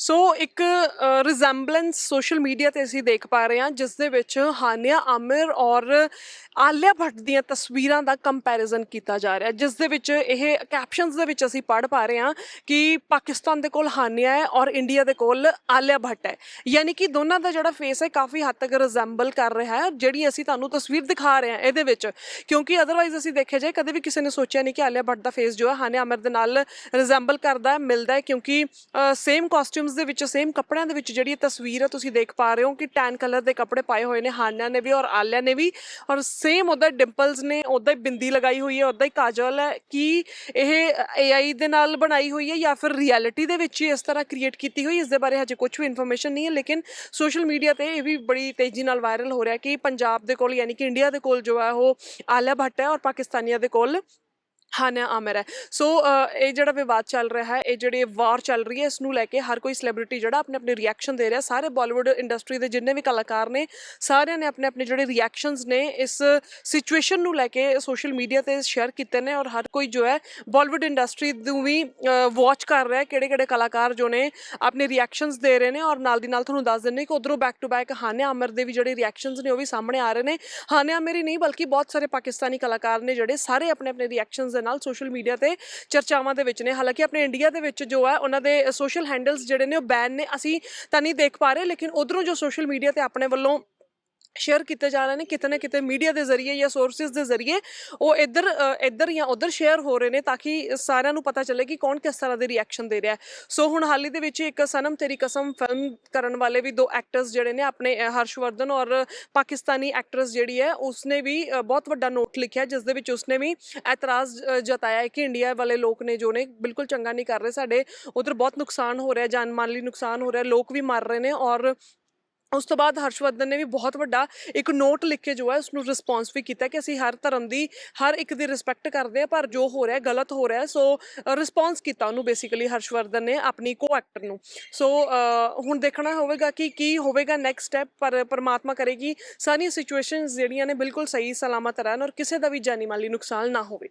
ਸੋ ਇੱਕ ਰਿਜ਼ੈਂਬਲੈਂਸ social media ਤੇ ਅਸੀਂ ਦੇਖ ਪਾ ਰਹੇ ਹਾਂ, ਜਿਸ ਦੇ ਵਿੱਚ ਹਾਨੀਆ ਆਮਿਰ ਔਰ ਆਲਿਆ ਭੱਟ ਦੀਆਂ ਤਸਵੀਰਾਂ ਦਾ ਕੰਪੈਰੀਜ਼ਨ ਕੀਤਾ ਜਾ ਰਿਹਾ। ਜਿਸ ਦੇ ਵਿੱਚ ਇਹ ਕੈਪਸ਼ਨਸ ਦੇ ਵਿੱਚ ਅਸੀਂ ਪੜ੍ਹ ਪਾ ਰਹੇ ਹਾਂ ਕਿ ਪਾਕਿਸਤਾਨ ਦੇ ਕੋਲ ਹਾਨੀਆ ਹੈ ਔਰ ਇੰਡੀਆ ਦੇ ਕੋਲ ਆਲਿਆ ਭੱਟ ਹੈ। ਯਾਨੀ ਕਿ ਦੋਨਾਂ ਦਾ ਜਿਹੜਾ ਫੇਸ ਹੈ, ਕਾਫੀ ਹੱਦ ਤੱਕ ਰਿਜ਼ੈਂਬਲ ਕਰ ਰਿਹਾ ਹੈ, ਜਿਹੜੀ ਅਸੀਂ ਤੁਹਾਨੂੰ ਤਸਵੀਰ ਦਿਖਾ ਰਹੇ ਹਾਂ ਇਹਦੇ ਵਿੱਚ। ਕਿਉਂਕਿ ਅਦਰਵਾਈਜ਼ ਅਸੀਂ ਦੇਖਿਆ ਜਾਏ, ਕਦੇ ਵੀ ਕਿਸੇ ਨੇ ਸੋਚਿਆ ਨਹੀਂ ਕਿ ਆਲਿਆ ਭੱਟ ਦਾ ਫੇਸ ਜੋ ਹੈ, ਹਾਨੀਆ ਆਮਿਰ ਦੇ ਨਾਲ ਰਿਜ਼ੈਂਬਲ ਕਰਦਾ ਹੈ, ਮਿਲਦਾ ਹੈ, ਕਿਉਂਕਿ ਸੇਮ ਕਾਸਟਿਊਮਸ ਦੇ ਵਿੱਚ ਸੇਮ ਕੱਪੜਿਆਂ ਦੇ ਵਿੱਚ ਜਿਹੜੀ ਇਹ ਤਸਵੀਰ ਹੈ ਤੁਸੀਂ ਦੇਖ ਪਾ ਰਹੇ ਹੋ ਕਿ ਟੈਨ ਕਲਰ ਦੇ ਕੱਪੜੇ ਪਾਏ ਹੋਏ ਨੇ ਹਾਨਿਆ ਨੇ ਵੀ ਔਰ ਆਲਿਆ ਨੇ ਵੀ। ਔਰ ਸੇਮ ਉਹਦਾ ਡਿੰਪਲਸ ਨੇ ਉਹਦਾ ਹੀ ਬਿੰਦੀ ਲਗਾਈ ਹੋਈ ਹੈ ਉਹਦਾ ਹੀ ਕਾਜਲ ਹੈ ਕਿ ਇਹ AI ਦੇ ਨਾਲ ਬਣਾਈ ਹੋਈ ਹੈ ਜਾਂ ਫਿਰ ਰਿਐਲਿਟੀ ਦੇ ਵਿੱਚ ਹੀ ਇਸ ਤਰ੍ਹਾਂ ਕ੍ਰੀਏਟ ਕੀਤੀ ਹੋਈ ਇਸ ਦੇ ਬਾਰੇ ਹਜੇ ਕੁਝ ਵੀ ਇਨਫੋਰਮੇਸ਼ਨ ਨਹੀਂ ਹੈ, ਲੇਕਿਨ ਸੋਸ਼ਲ ਮੀਡੀਆ ਤੇ ਇਹ ਵੀ ਬੜੀ ਤੇਜ਼ੀ ਨਾਲ ਵਾਇਰਲ ਹੋ ਰਿਹਾ ਕਿ ਪੰਜਾਬ ਦੇ ਕੋਲ, ਯਾਨੀ ਕਿ ਇੰਡੀਆ ਦੇ ਕੋਲ ਜੋ ਹੈ ਉਹ ਆਲਿਆ ਭੱਟ ਹੈ ਔਰ ਪਾਕਿਸਤਾਨੀਆਂ ਦੇ ਕੋਲ ਹਾਨਿਆ ਆਮਿਰ ਹੈ। ਸੋ ਇਹ ਜਿਹੜਾ ਵਿਵਾਦ ਚੱਲ ਰਿਹਾ ਹੈ, ਇਹ ਜਿਹੜੀ ਵਾਰ ਚੱਲ ਰਹੀ ਹੈ, ਇਸ ਨੂੰ ਲੈ ਕੇ ਹਰ ਕੋਈ ਸੈਲੀਬ੍ਰਿਟੀ ਜਿਹੜਾ ਆਪਣੇ ਆਪਣੇ ਰਿਐਕਸ਼ਨ ਦੇ ਰਿਹਾ। ਸਾਰੇ ਬਾਲੀਵੁੱਡ ਇੰਡਸਟਰੀ ਦੇ ਜਿੰਨੇ ਵੀ ਕਲਾਕਾਰ ਨੇ, ਸਾਰਿਆਂ ਨੇ ਆਪਣੇ ਆਪਣੇ ਜਿਹੜੇ ਰਿਐਕਸ਼ਨਸ ਨੇ, ਇਸ ਸਿਚੁਏਸ਼ਨ ਨੂੰ ਲੈ ਕੇ ਸੋਸ਼ਲ ਮੀਡੀਆ ਤੇ ਸ਼ੇਅਰ ਕੀਤੇ ਨੇ ਔਰ ਹਰ ਕੋਈ ਜੋ ਹੈ ਬਾਲੀਵੁੱਡ ਇੰਡਸਟਰੀ ਨੂੰ ਵੀ ਵਾਚ ਕਰ ਰਿਹਾ ਹੈ ਕਿਹੜੇ ਕਿਹੜੇ ਕਲਾਕਾਰ ਜੋ ਨੇ ਆਪਣੇ ਰਿਐਕਸ਼ਨਸ ਦੇ ਰਹੇ ਨੇ ਔਰ ਨਾਲ ਦੀ ਨਾਲ ਤੁਹਾਨੂੰ ਦੱਸ ਦਿੰਨੇ ਕਿ ਉਧਰੋਂ back to back Hania Amir ਦੇ ਵੀ ਜਿਹੜੇ ਰਿਐਕਸ਼ਨਸ ਨੇ ਉਹ ਵੀ ਸਾਹਮਣੇ ਆ ਰਹੇ ਨੇ। ਹਾਨਿਆ ਆਮਿਰ ਹੀ ਨਹੀਂ, ਬਲਕਿ ਬਹੁਤ ਸਾਰੇ ਪਾਕਿਸਤਾਨੀ ਕਲਾਕਾਰ ਨੇ ਜਿਹੜੇ ਸਾਰੇ ਆਪਣੇ ਆਪਣੇ ਰਿਐਕਸ਼ਨਸ ਦੇ ਨਾਲ ਸੋਸ਼ਲ ਮੀਡੀਆ ਤੇ ਚਰਚਾਵਾਂ ਦੇ ਵਿੱਚ ਨੇ। ਹਾਲਾਂਕਿ ਆਪਣੇ ਇੰਡੀਆ ਦੇ ਵਿੱਚ ਜੋ ਹੈ, ਉਹਨਾਂ ਦੇ ਸੋਸ਼ਲ ਹੈਂਡਲਸ ਜਿਹੜੇ ਨੇ ਉਹ ਬੈਨ ਨੇ। ਅਸੀਂ ਤਾਂ ਨਹੀਂ ਦੇਖ ਪਾ ਰਹੇ, ਲੇਕਿਨ ਉਧਰੋਂ ਜੋ ਸੋਸ਼ਲ ਮੀਡੀਆ ਤੇ ਆਪਣੇ ਵੱਲੋਂ ਸ਼ੇਅਰ ਕੀਤੇ ਜਾ ਰਹੇ ਨੇ, ਕਿਤੇ ਨਾ ਕਿਤੇ ਮੀਡੀਆ ਦੇ ਜ਼ਰੀਏ ਜਾਂ ਸੋਰਸਸ ਦੇ ਜ਼ਰੀਏ, ਉਹ ਇੱਧਰ ਇੱਧਰ ਜਾਂ ਉੱਧਰ ਸ਼ੇਅਰ ਹੋ ਰਹੇ ਨੇ ਤਾਂ ਕਿ ਸਾਰਿਆਂ ਨੂੰ ਪਤਾ ਚੱਲੇ ਕਿ ਕੌਣ ਕਿਸ ਤਰ੍ਹਾਂ ਦੇ ਰਿਐਕਸ਼ਨ ਦੇ ਰਿਹਾ ਹੈ। ਸੋ ਹੁਣ ਹਾਲ ਹੀ ਦੇ ਵਿੱਚ ਇੱਕ ਸਨਮ ਤੇਰੀ ਕਸਮ ਫਿਲਮ ਕਰਨ ਵਾਲੇ ਵੀ ਦੋ ਐਕਟਰਸ ਜਿਹੜੇ ਨੇ ਆਪਣੇ ਹਰਸ਼ਵਰਧਨ ਔਰ ਪਾਕਿਸਤਾਨੀ ਐਕਟਰਸ ਜਿਹੜੀ ਹੈ, ਉਸਨੇ ਵੀ ਬਹੁਤ ਵੱਡਾ ਨੋਟ ਲਿਖਿਆ ਜਿਸ ਦੇ ਵਿੱਚ ਉਸਨੇ ਵੀ ਇਤਰਾਜ਼ ਜਤਾਇਆ ਹੈ ਕਿ ਇੰਡੀਆ ਵਾਲੇ ਲੋਕ ਨੇ ਜੋ ਨੇ ਬਿਲਕੁਲ ਚੰਗਾ ਨਹੀਂ ਕਰ ਰਹੇ, ਸਾਡੇ ਉਧਰ ਬਹੁਤ ਨੁਕਸਾਨ ਹੋ ਰਿਹਾ ਜਾਨ ਮਾਲ ਲਈ ਨੁਕਸਾਨ ਹੋ ਰਿਹਾ, ਲੋਕ ਵੀ ਮਰ ਰਹੇ ਨੇ ਔਰ ਉਸ ਤੋਂ ਬਾਅਦ ਹਰਸ਼ਵਰਧਨ ਨੇ ਵੀ ਬਹੁਤ ਵੱਡਾ ਇੱਕ ਨੋਟ ਲਿਖ ਕੇ ਜੋ ਹੈ ਉਸ ਨੂੰ ਰਿਸਪੌਂਸ ਵੀ ਕੀਤਾ ਕਿ ਅਸੀਂ ਹਰ ਧਰਮ ਦੀ, ਹਰ ਇੱਕ ਦੀ ਰਿਸਪੈਕਟ ਕਰਦੇ ਆ ਪਰ ਜੋ ਹੋ ਰਿਹਾ ਗਲਤ ਹੋ ਰਿਹਾ ਸੋ ਰਿਸਪੌਂਸ ਕੀਤਾ ਉਹਨੂੰ ਬੇਸਿਕਲੀ ਹਰਸ਼ਵਰਧਨ ਨੇ ਆਪਣੀ ਕੋ ਐਕਟਰ ਨੂੰ ਸੋ ਹੁਣ ਦੇਖਣਾ ਹੋਵੇਗਾ ਕਿ ਕੀ ਹੋਵੇਗਾ ਨੈਕਸਟ ਸਟੈਪ ਪਰ ਪਰਮਾਤਮਾ ਕਰੇਗੀ, ਸਾਰੀਆਂ ਸਿਚੁਏਸ਼ਨਸ ਜਿਹੜੀਆਂ ਨੇ ਬਿਲਕੁਲ ਸਹੀ, ਸਲਾਮਤ ਰਹਿਣ ਔਰ ਕਿਸੇ ਦਾ ਵੀ ਜਾਨੀ ਮਾਲੀ ਨੁਕਸਾਨ ਨਾ ਹੋਵੇ।